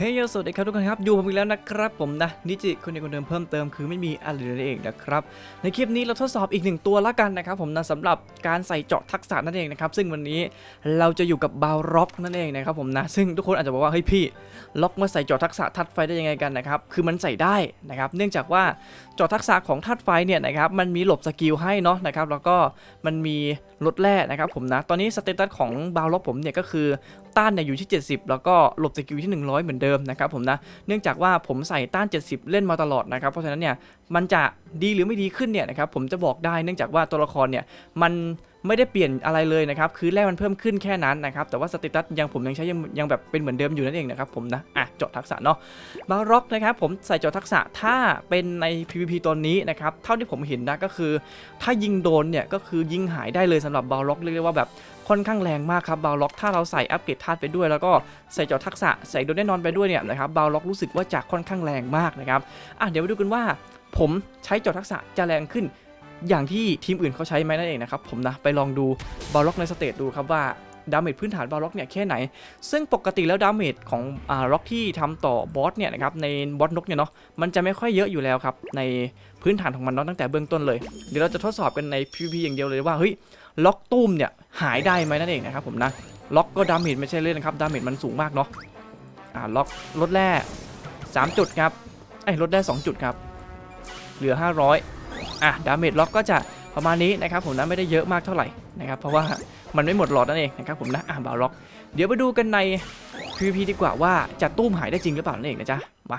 เฮ้ยสวัสดีครับทุกคนครับ อยู่ผมอีกแล้วนะครับผมนะ นิจิคนเดียวคนเดิมเพิ่มเติมคือไม่มีอะไรเลยเองนะครับ ในคลิปนี้เราทดสอบอีกหนึ่งตัวละกันนะครับผมนะสำหรับการใส่เจาะทักษะนั่นเองนะครับ ซึ่งวันนี้เราจะอยู่กับบาวร็อกนั่นเองนะครับผมนะ ซึ่งทุกคนอาจจะบอกว่าเฮ้ยพี่ ล็อกมาใส่เจาะทักษะทัดไฟได้ยังไงกันนะครับ คือมันใส่ได้นะครับ เนื่องจากว่าเจาะทักษะของทัดไฟเนี่ยนะครับมันมีหลบสกิลให้เนาะนะครับ แล้วก็มันมีลดแร่นะครับผมนะ ตอนนี้สเตตัสของบาวล็อกผมเนี่ยก็คือ ต้านเนี่ยอยู่ที่ 70 แล้วก็หลบสกิลที่ 100 เหมือนเดิมนะครับผมนะ เนื่องจากว่าผมใส่ต้าน 70 เล่นมาตลอดนะครับ เพราะฉะนั้นเนี่ยมันจะดีหรือไม่ดีขึ้นเนี่ยนะครับผมจะบอกได้เนื่องจากว่าตัวละครเนี่ยมัน ไม่ได้เปลี่ยนอะไรเลยนะครับคือแรกมันเพิ่มขึ้นแค่นั้นนะครับแต่ว่าสเตตัสยังผมยังใช้ยังยังแบบเป็นเหมือนเดิมอยู่นั่นเองนะครับผมนะอะเจาะทักษะเนาะบาร็อกนะครับผมใส่เจาะทักษะถ้าเป็นใน PVP ตัวนี้นะครับเท่าที่ผมเห็นนะก็คือ ถ้ายิงโดนเนี่ยก็คือยิงหายได้เลยสำหรับบาร็อกเรียกได้ว่าแบบค่อนข้างแรงมากครับบาล็อกถ้าเราใส่อัปเกรดธาตุไปด้วย แล้วก็ใส่เจอทักษะใส่โดนแน่นอนไปด้วยเนี่ยนะครับบาล็อกรู้สึกว่าจะค่อนข้างแรงมากนะครับอะเดี๋ยวมาดูกันว่า ผมใช้เจอทักษะจะแรงขึ้น อย่างที่ทีมอื่นเขาใช้ไหมนั่นเองนะครับผมนะไปลองดูบาล็อกในสเตตดูครับว่าดาเมจพื้นฐานบาล็อกเนี่ยแค่ไหน ซึ่งปกติแล้วดาเมจของอ่าล็อกที่ทำต่อบอสเนี่ยนะครับในบอสนกเนี่ยเนาะมันจะไม่ค่อยเยอะอยู่แล้วครับในพื้นฐานของมันเนาะตั้งแต่เบื้องต้นเลย เดี๋ยวเราจะทดสอบกันใน PVP อย่างเดียวเลยว่าเฮ้ยล็อกตุ้มเนี่ยหายได้ไหมนั่นเองนะครับผมนะล็อกก็ดาเมจไม่ใช่เล่นนะครับดาเมจมันสูงมากเนาะอ่าล็อกลดแร่3จุดครับไอ้ลดได้ 2 จุดครับเหลือ 500 อะดาเมจล็อกก็จะประมาณนี้นะครับผมนะไม่ได้เยอะมากเท่าไหร่นะครับเพราะว่ามันไม่หมดหลอดนั่นเองนะครับผมนะอะบาวล็อก เดี๋ยวไปดูกันใน PVP ดีกว่าว่าจะตุ้มหายได้จริงหรือเปล่านั่นเองนะจ๊ะมา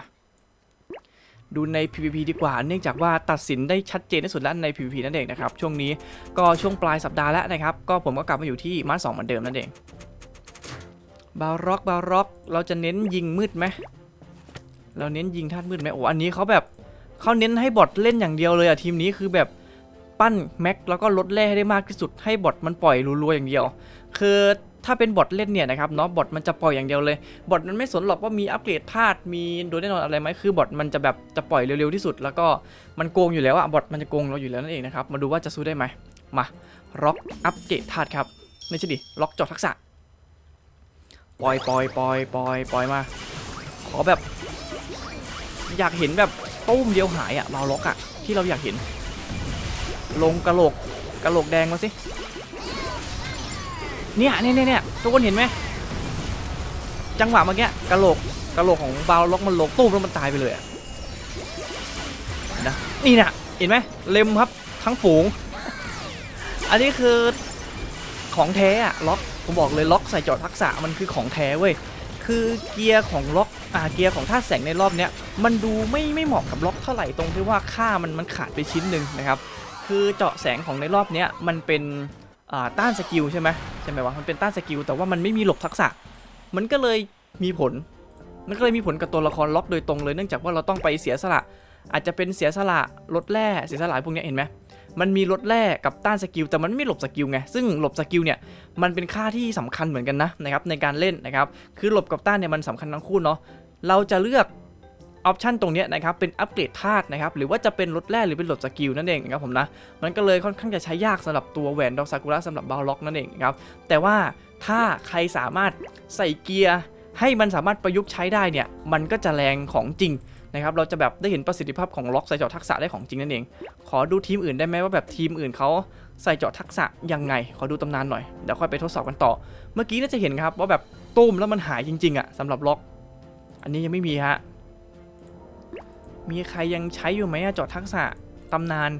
ดูใน PVP ดีกว่า เนื่องจากว่าตัดสินได้ชัดเจนที่สุดแล้วใน PVP นั่นเองนะครับ ช่วงนี้ก็ช่วงปลายสัปดาห์แล้วนะครับ ก็ผมก็กลับมาอยู่ที่มาสองเหมือนเดิมนั่นเอง บาร็อกบาร็อก เราจะเน้นยิงมืดไหม เราเน้นยิงธาตุมืดไหมโอ้อันนี้เขาแบบ เขาเน้นให้บอทเล่นอย่างเดียวเลยอะทีมนี้คือแบบปั้นแม็กแล้วก็ลดแร่ให้ได้มากที่สุดให้บอทมันปล่อยรัวๆอย่างเดียว คือถ้าเป็นบอทเล่นเนี่ยนะครับเนาะบอทมันจะปล่อยอย่างเดียวเลยบอทมันไม่สนหรอกว่ามีอัปเกรดธาตุมีโดยแน่นอนอะไรไหมคือบอทมันจะแบบจะปล่อยเร็วๆที่สุด แล้วก็มันโกงอยู่แล้วอะบอทมันจะโกงเราอยู่แล้วนั่นเองนะครับมาดูว่าจะสู้ได้ไหมมาล็อกอัปเกรดธาตุครับไม่ใช่ดิล็อกเจอทักษะปล่อยปล่อยปล่อยปล่อยปล่อยมา ขอแบบ อยากเห็นแบบ ตุ้มเดียวหายอะบาวล็อกอะที่เราอยากเห็น ลงกระโหลกกระโหลกแดงมาสิ เนี่ยเนี่ยเนี่ยทุกคนเห็นไหมจังหวะเมื่อกี้กระโหลกกระโหลกของบาวล็อกมันลงตุ้มแล้วมันตายไปเลยอะนะนี่นะเห็นไหมเล็มครับทั้งฝูง อันนี้คือของแท้อะล็อกผมบอกเลยล็อกใส่จอดทักษะมันคือของแท้เว้ย คือเกียร์ของล็อกอ่าเกียร์ของท่าแสงในรอบเนี้ยมันดูไม่ไม่เหมาะกับล็อกเท่าไหร่ตรงที่ว่าค่ามันมันขาดไปชิ้นหนึ่งนะครับคือเจาะแสงของในรอบเนี้ยมันเป็นอ่าต้านสกิลใช่ไหมใช่ไหมวะมันเป็นต้านสกิลแต่ว่ามันไม่มีหลบทักษะ มันก็เลยมีผลมันก็เลยมีผลกับตัวละครล็อกโดยตรงเลยเนื่องจากว่าเราต้องไปเสียสละ อาจจะเป็นเสียสละลดแร่เสียสละพวกเนี้ยเห็นไหม มันมีลดแร่กับต้านสกิลแต่มันไม่หลบสกิลไงซึ่งหลบสกิลเนี่ยมันเป็นค่าที่สำคัญเหมือนกันนะนะครับในการเล่นนะครับคือหลบกับต้านเนี่ยมันสำคัญทั้งคู่เนาะเราจะเลือกออปชันตรงนี้นะครับเป็นอัปเกรดธาตุนะครับหรือว่าจะเป็นลดแร่หรือเป็นหลบสกิลนั่นเองนะครับผมนะมันก็เลยค่อนข้างจะใช้ยากสำหรับตัวแหวนดอกซากุระสำหรับบาล็อกนั่นเองนะครับแต่ว่าถ้าใครสามารถใส่เกียร์ให้มันสามารถประยุกต์ใช้ได้เนี่ยมันก็จะแรงของจริง นะครับเราจะแบบได้เห็นประสิทธิภาพของล็อกใส่เจาะทักษะได้ของจริงนั่นเอง ขอดูทีมอื่นได้ไหมว่าแบบทีมอื่นเขาใส่เจาะทักษะยังไง ขอดูตำนานหน่อยเดี๋ยวค่อยไปทดสอบกันต่อ เมื่อกี้น่าจะเห็นครับว่าแบบตุ้มแล้วมันหายจริง ๆอะสำหรับล็อก อันนี้ยังไม่มีฮะมีใครยังใช้อยู่ไหมอะเจาะทักษะตำนาน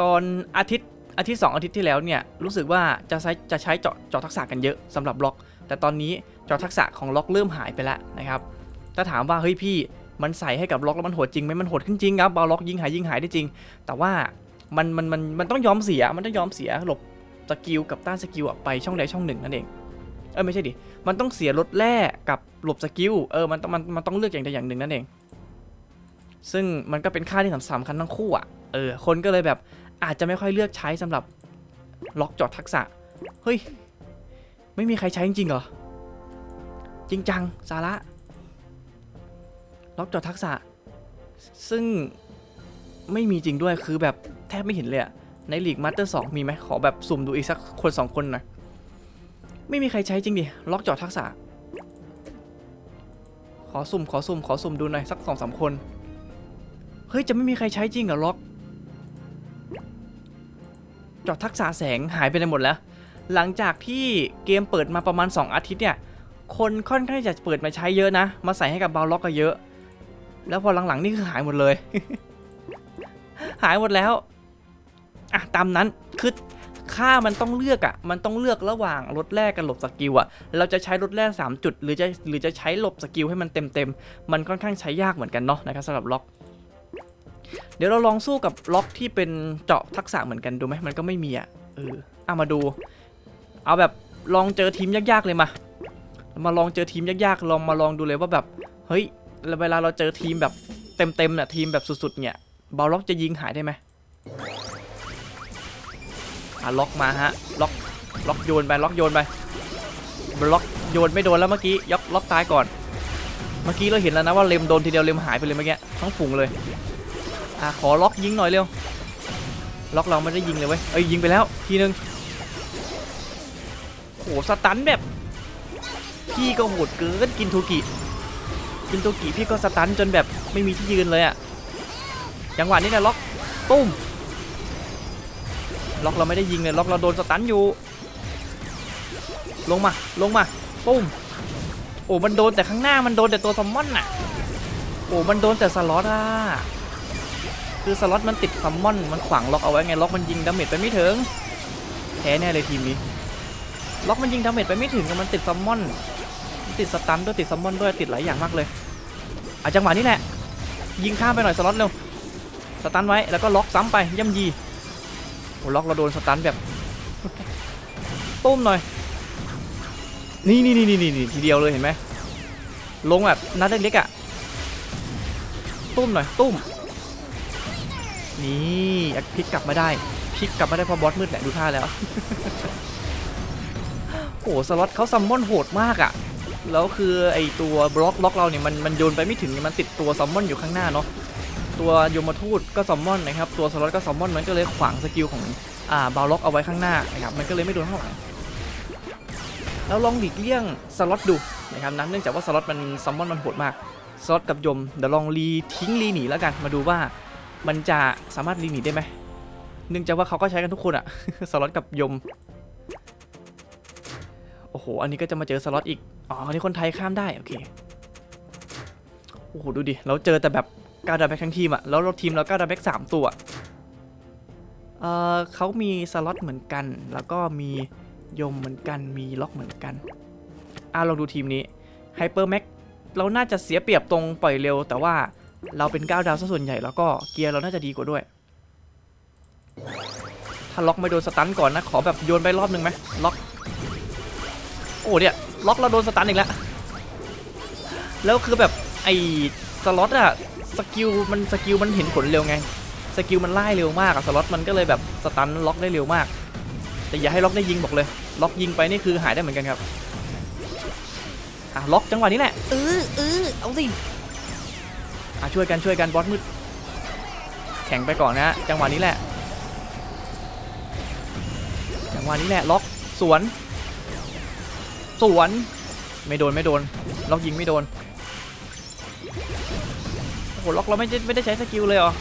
ตอนอาทิตย์อาทิตย์สองอาทิตย์ที่แล้วเนี่ยรู้สึกว่าจะใช้จะใช้เจาะเจาะทักษะกันเยอะสำหรับล็อก แต่ตอนนี้เจอทักษะของล็อกเริ่มหายไปแล้วนะครับถ้าถามว่าเฮ้ยพี่ มันใส่ให้กับล็อกแล้วมันโหดจริงไหมมันโหดขึ้นจริงครับเบาล็อกยิงหายยิงหายได้จริง แต่ว่ามันมันมันมันต้องยอมเสียมันต้องยอมเสียหลบสกิลกับต้านสกิลไปช่องใดช่องหนึ่งนั่นเองเออไม่ใช่ดิมันต้องเสียลดแร่กับหลบสกิลเออมันต้องมันมันต้องเลือกอย่างใดอย่างหนึ่งนั่นเอง ซึ่งมันก็เป็นค่าที่สำคัญทั้งคู่อะเออคนก็เลยแบบอาจจะไม่ค่อยเลือกใช้สำหรับล็อกจอดทักษะเฮ้ยไม่มีใครใช้จริงๆเหรอจริงจังสาระ ล็อกจอดทักษะ ซึ่งไม่มีจริงด้วยคือแบบแทบไม่เห็นเลยอะในลีกมาสเตอร์สมีไหมขอแบบสุ่มดูอีกสักคนสองคนหน่อยไม่มีใครใช้จริงดิล็อกจอดทักษะ ขอสุ่มขอสุ่มขอสุ่มดูหน่อยสักสองสามคนเฮ้ยจะไม่มีใครใช้จริงเหรอล็อก จอดทักษะแสงหายไปไหนหมดแล้ว หลังจากที่เกมเปิดมาประมาณ 2 อาทิตย์เนี่ย คนค่อนข้างจะเปิดมาใช้เยอะนะ มาใส่ให้กับบาล็อกก็เยอะ แล้วพอหลังๆนี่คือหายหมดเลย หายหมดแล้วอะตามนั้นคือค่ามันต้องเลือกอะ่ะ มันต้องเลือกระหว่างรถแรกกับหลบสกิลอะ่ะ เราจะใช้รถแรก 3 จุด หรือจะหรือจะใช้หลบสกิลให้มันเต็มเต็มๆมันค่อนข้างใช้ยากเหมือนกันเนาะนะครับสำหรับล็อก เดี๋ยวเราลองสู้กับล็อกที่เป็นเจาะทักษะเหมือนกันดูไหมมันก็ไม่มีอะ่ะเออเอามาดู เอาแบบลองเจอทีมยากๆเลยมา มาลองเจอทีมยากๆ ลองมาลองดูเลยว่าแบบ เฮ้ย เวลาเราเจอทีมแบบเต็มๆเนี่ยทีมแบบสุดๆเนี่ยบอลล็อกจะยิงหายได้ไหมอะล็อกมาฮะล็อกล็อกโยนไปล็อกโยนไปล็อกโยนไม่โดนแล้วเมื่อกี้ยกล็อกตายก่อน เมื่อกี้เราเห็นแล้วนะว่าเลมโดนทีเดียวเลมหายไปเลยเมื่อกี้ทั้งฝูงเลยอะขอล็อกยิงหน่อยเร็วล็อกเราไม่ได้ยิงเลยเว้ยเอ้ยยิงไปแล้วทีนึงโหสตันแบบพี่ก็โหดเกินกินทูกิ กินทูกิพี่ก็สตันจนแบบไม่มีที่ยืนเลยอะจังหวะนี้นะล็อกตุ้มล็อกเราไม่ได้ยิงเลยล็อกเราโดนสตันอยู่ ลงมาลงมาตุ้มโอ้มันโดนแต่ข้างหน้ามันโดนแต่ตัวซัมมอนน่ะโอ้มันโดนแต่สล็อตอะคือสล็อตมันติดซัมมอนมันขวางล็อกเอาไว้ไงล็อกมันยิงดาเมจไปไม่ถึงแพ้แน่เลยทีมนี้ ล็อกมันยิงดาเมจไปไม่ถึงมันติดซัมมอน ติดสตันด้วยติดซัมมอนด้วยติดหลายอย่างมากเลยอะจังหวะนี้แหละ ยิงข้ามไปหน่อยสล็อตเร็วสตันไว้แล้วก็ล็อกซ้ำไปย่ำยีโอ้ล็อกเราโดนสตันแบบตุ้มหน่อย นี่นี่นี่นี่นี่ทีเดียวเลยเห็นไหมลงแบบนัดเล็กๆอะตุ้มหน่อยตุ้มนี่พลิกกลับมาได้พลิกกลับมาได้เพราะบอสมืดแหละดูท่าแล้วโอ้สล็อตเขาซัมมอนโหดมากอะ่ะ แล้วคือไอตัวบล็อกล็อกเราเนี่ยมันมันโยนไปไม่ถึงมันติดตัวซัมมอนอยู่ข้างหน้าเนาะตัวโยมทูตก็ซัมมอนนะครับตัวสล็อตก็ซัมมอนมันก็เลยขวางสกิลของอ่าบาล็อกเอาไว้ข้างหน้านะครับมันก็เลยไม่โดนข้างหลังแล้วลองหลีกเลี่ยงสล็อตดูนะครับนะเนื่องจากว่าสล็อตมันซัมมอนมันโหดมากสล็อตกับยมเดี๋ยวลองรีทิ้งรีหนีแล้วกันมาดูว่ามันจะสามารถรีหนีได้ไหมเนื่องจากว่าเขาก็ใช้กันทุกคนอะสล็อตกับยมโอ้โห อันนี้ก็จะมาเจอสล็อตอีก อ๋ออันนี้คนไทยข้ามได้ โอเค โอ้โห ดูดิ เราเจอแต่แบบก้าวดาแบ็กทั้งทีมอะแล้วเราทีมเราก้าวดาวแบ็กสามตัว เอ่อเขามีสล็อตเหมือนกัน แล้วก็มียมเหมือนกัน มีล็อกเหมือนกัน อะลองดูทีมนี้ไฮเปอร์แม็กเราน่าจะเสียเปรียบตรงปล่อยเร็ว แต่ว่าเราเป็นก้าวดาวซะส่วนใหญ่แล้วก็เกียร์เราน่าจะดีกว่าด้วยถ้าล็อกไม่โดนสตันก่อนนะ ขอแบบโยนไปรอบหนึ่งไหมล็อก อ้เนี่ยล็อกเราโดนสตันอีกแล้ว แล้วคือแบบไอ้สล็อตอะสกิลมันสกิลมันเห็นผลเร็วไง สกิลมันไล่เร็วมากอะสล็อตมันก็เลยแบบสตันล็อกได้เร็วมาก แต่อย่าให้ล็อกได้ยิงบอกเลย ล็อกยิงไปนี่คือหายได้เหมือนกันครับอะล็อกจังหวะนี้แหละเออเออเอาสิอะช่วยกันช่วยกันบอสมืดแข่งไปก่อนนะจังหวะนี้แหละ จังหวะนี้แหละล็อกสวน สวน ไม่โดนไม่โดน ล็อกยิงไม่โดน โอ้โหล็อกเราไม่ได้ไม่ได้ใช้สกิลเลยเหรอ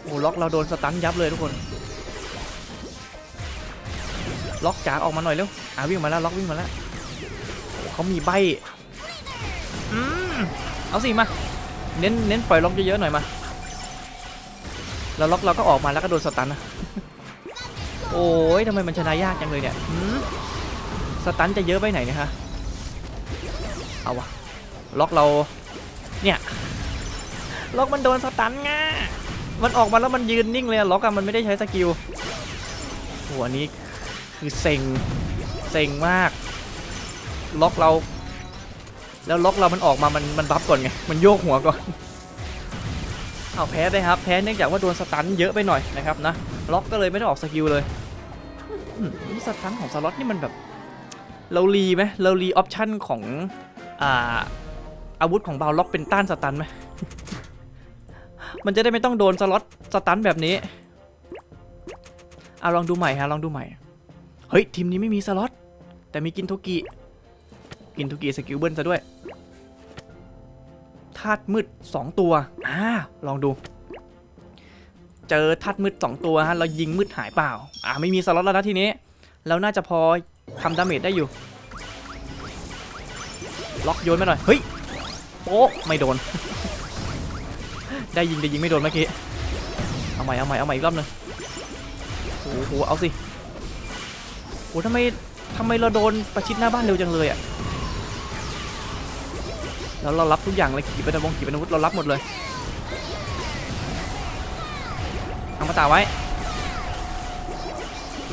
โอ้โหล็อกเราโดนสตันยับเลยทุกคน ล็อกจ๋าออกมาหน่อยเร็ว อ่าวิ่งมาแล้วล็อกวิ่งมาแล้วโอ้เขามีใบอืมเอาสิมา เน้นเน้นปล่อยล็อกเยอะๆหน่อยมาแล้วล็อกเราก็ออกมาแล้วก็โดนสตันนะโอ้ยทำไมมันชนะยากจังเลยเนี่ย สตันจะเยอะไปไหนนี่ยฮะ เอาวะล็อกเรา เนี่ย ล็อกมันโดนสตันง่ามันออกมาแล้วมันยืนนิ่งเลยล็อกอะมันไม่ได้ใช้สกิลโหอันนี้คือเซ็ง เซ็งมาก ล็อกเรา แล้วล็อกเรามันออกมา มัน มันบัฟก่อนไง มันโยกหัวก่อน เอาแพ้ได้ครับ แพ้เนื่องจากว่าโดนสตันเยอะไปหน่อยนะครับนะ ล็อกก็เลยไม่ได้ออกสกิลเลยสตันของสล็อตนี่มันแบบ เรารีไหมเรารีออปชั่นของอ่าอาวุธของบาวล็อกเป็นต้านสตันไหมมันจะได้ไม่ต้องโดนสล็อตสตันแบบนี้เอาลองดูใหม่ฮะลองดูใหม่ เฮ้ย ทีมนี้ไม่มีสล็อตแต่มีกินโทกิกินโทกิสกิลเบิลซะด้วยธาตุมืด 2 ตัวอ่าลองดู เจอธาตุมืด 2 ตัวฮะเรายิงมืดหายเปล่า อ่าไม่มีสล็อตแล้วนะทีนี้ แล้วน่าจะพอ ทำดาเมจได้อยู่ ล็อกโยนมาหน่อย เฮ้ยโป๊ะไม่โดน ได้ยิงแต่ยิงไม่โดนเมื่อกี้ เอาใหม่เอาใหม่เอาใหม่อีกรอบหนึงโอ้โหเอาสิโอ้ทำไมทำไมเราโดนประชิดหน้าบ้านเร็วจังเลยอะแล้วเรารับทุกอย่างเลยขี่ป็นวงขี่ปนาวุธเรารับหมดเลยเอามาตาไว้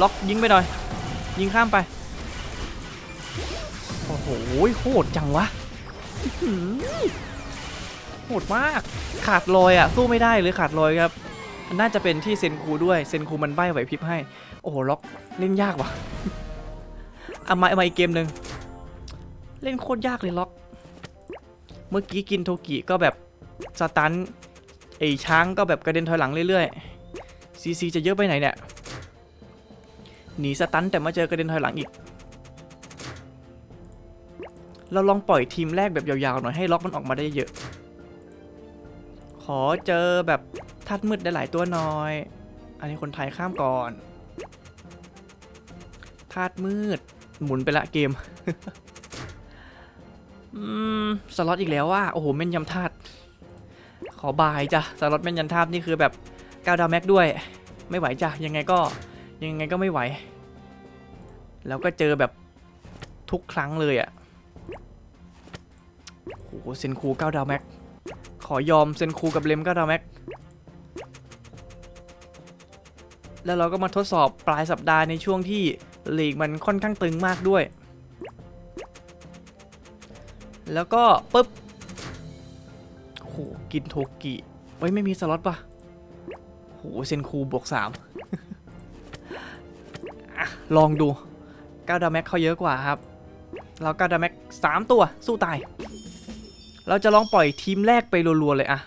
ล็อกยิงไปหน่อย ยิงข้ามไป หโหดจังวะโหดมาก ขาดลอยอะ สู้ไม่ได้เลยขาดลอยครับ น่าจะเป็นที่เซนคูด้วย เซนคูมันใบ้ไหวพริบให้ โอ้โหล็อกเล่นยากว่ะเอามาเอามาอีกเกมหนึ่งเล่นโคตรยากเลยล็อก เมื่อกี้กินโทกิก็แบบสตันไอช้างก็แบบกระเด็นถอยหลังเรื่อยๆซีซีจะเยอะไปไหนเนี่ยหนีสตันแต่มาเจอกระเด็นถอยหลังอีก เราลองปล่อยทีมแรกแบบยาวๆหน่อยให้ล็อกมันออกมาได้เยอะ ขอเจอแบบทัดมืดได้หลายตัวหน่อย อันนี้คนไทยข้ามก่อนธาตุมืด หมุนไปละเกมสล็อตอีกแล้วว่าโอ้โหแม่นยำธาตุขอบายจ้ะสล็อตแม่นยำธาตุนี่คือแบบก้าวดาวแม็กด้วย ไม่ไหวจ้ะยังไงก็ยังไงก็ไม่ไหว แล้วก็เจอแบบทุกครั้งเลยอะ่ะ หเซนคูเก้าดาวแม็ก ขอยอมเซนคูกับเลมเก้าดาวแม็ก แล้วเราก็มาทดสอบปลายสัปดาห์ในช่วงที่ลีกมันค่อนข้างตึงมากด้วย แล้วก็ปุ๊บโหกินโทกิเฮ้ยไม่มีสล็อตปะโหเซนคูบวกสามลองดูก้าดาแม็กเขาเยอะกว่าครับ เราก้าดาแม็กสามตัวสู้ตาย เราจะลองปล่อยทีมแรกไปรัวๆเลยอะ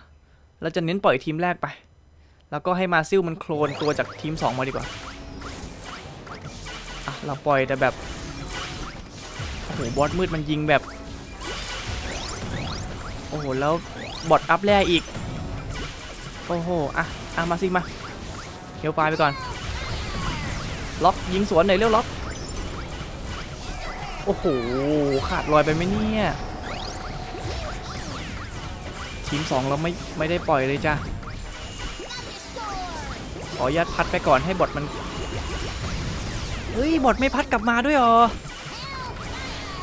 เราจะเน้นปล่อยทีมแรกไป แล้วก็ให้มาซิลมันโคลนตัวจากทีม 2 มาดีกว่าอะเราปล่อยแต่แบบโอ้โหบอสมืดมันยิงแบบ โอ้โหแล้วบอทอัพแร่อีก โอ้โหอะอะมาซิมาเฮลไฟไปก่อน ล็อกยิงสวนหน่อยเร็วล็อก โอ้โห ขาดลอยไปไหมเนี่ย ทีมสองเราไม่ไม่ได้ปล่อยเลยจ้ะขออนุญาตพัดไปก่อนให้บอทมันเฮ้ยบอทไม่พัดกลับมาด้วยเหรอ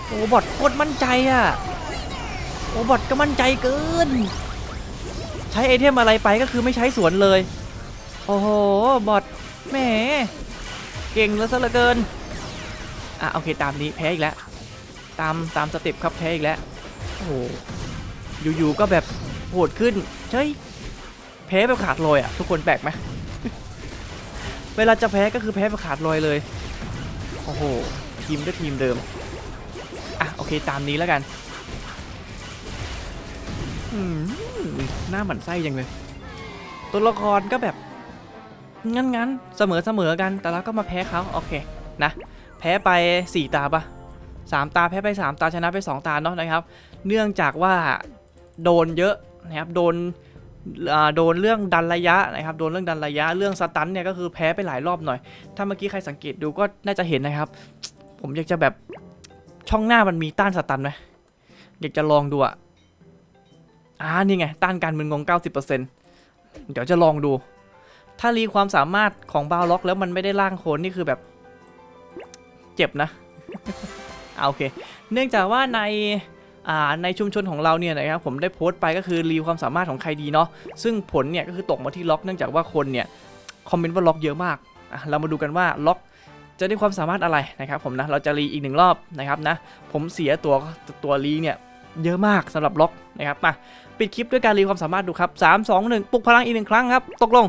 โอ้บอทโคตรมั่นใจอะโอ้บอทก็มั่นใจเกิน ใช้ไอเทมอะไรไปก็คือไม่ใช้สวนเลย โอ้โหบอทแหมเก่งเหลือซะเหลือเกินอะโอเคตามนี้แพ้อีกแล้ว ตามตามสเต็ปครับแพ้อีกแล้วโอ้โหอยู่ๆก็แบบ โหดขึ้นใช่ยแพ้แบบขาดลอยอะ ทุกคนแปลกไหมเวลาจะแพ้ก็คือแพ้แบบขาดลอยเลย โอ้โห ทีมด้วยทีมเดิม อะ โอเคตามนี้แล้วกันอืมหน้าหมันไส้ยังเลย ตัวละครก็แบบ งั้นงั้นเสมอเสมอกัน แต่เราก็มาแพ้เขาโอเค นะ แพ้ไป 4 ตาปะสามตาแพ้ไป 3 ตาชนะไป 2 ตาเนาะนะครับ เนื่องจากว่าโดนเยอะ นะครับโดนโดนเรื่องดันระยะนะครับ โดนเรื่องดันระยะ เรื่องสตันเนี่ยก็คือแพ้ไปหลายรอบหน่อย ถ้าเมื่อกี้ใครสังเกตดูก็น่าจะเห็นนะครับ ผมอยากจะแบบช่องหน้ามันมีต้านสตันไหมอยากจะลองดูอะอ่านี่ไง ต้านการมึนงง 90%เดี๋ยวจะลองดู ถ้ารีความสามารถของบาวล็อกแล้วมันไม่ได้ล่างโคนนี่คือแบบ เจ็บนะเอาโอเค เนื่องจากว่าใน ในชุมชนของเราเนี่ยนะครับผมได้โพสต์ไปก็คือรีวิวความสามารถของใครดีเนาะซึ่งผลเนี่ยก็คือตกมาที่ล็อกเนื่องจากว่าคนเนี่ยคอมเมนต์ว่าล็อกเยอะมากเรามาดูกันว่าล็อกจะได้ความสามารถอะไรนะครับผมนะเราจะรีอีกหนึ่งรอบนะครับนะผมเสียตัวตัวรีเนี่ยเยอะมากสำหรับล็อกนะครับมาปิดคลิปด้วยการรีความสามารถดูครับ3 2 1ปลุกพลังอีกหนึ่งครั้งครับ ตกลง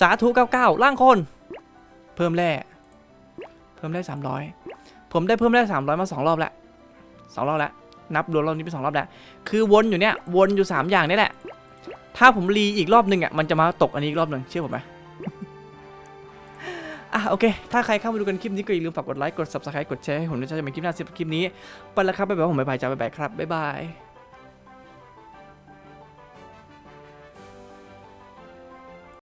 สาธุ99ล่างคน เพิ่มแร่เพิ่มแร่300ผมได้เพิ่มแร่300มา2รอบแล้วสองรอบแล้ว นับรวมรอบนี้เป็นสองรอบแล้วคือวนอยู่เนี่ยวนอยู่ 3 อย่างนี่แหละ ถ้าผมรีอีกรอบหนึ่งอะมันจะมาตกอันนี้อีกรอบหนึ่งเชื่อผมไหมอะโอเค ถ้าใครเข้ามาดูกันคลิปนี้ก็อย่าลืมฝากกดไลค์ กด subscribe กดแชร์ให้ผมด้วยจะเป็นคลิปหน้าสิบคลิปนี้ ไปแล้วครับ บ๊ายบาย ผมบ๊ายบายจ้าบ๊ายบายครับ บ๊ายบาย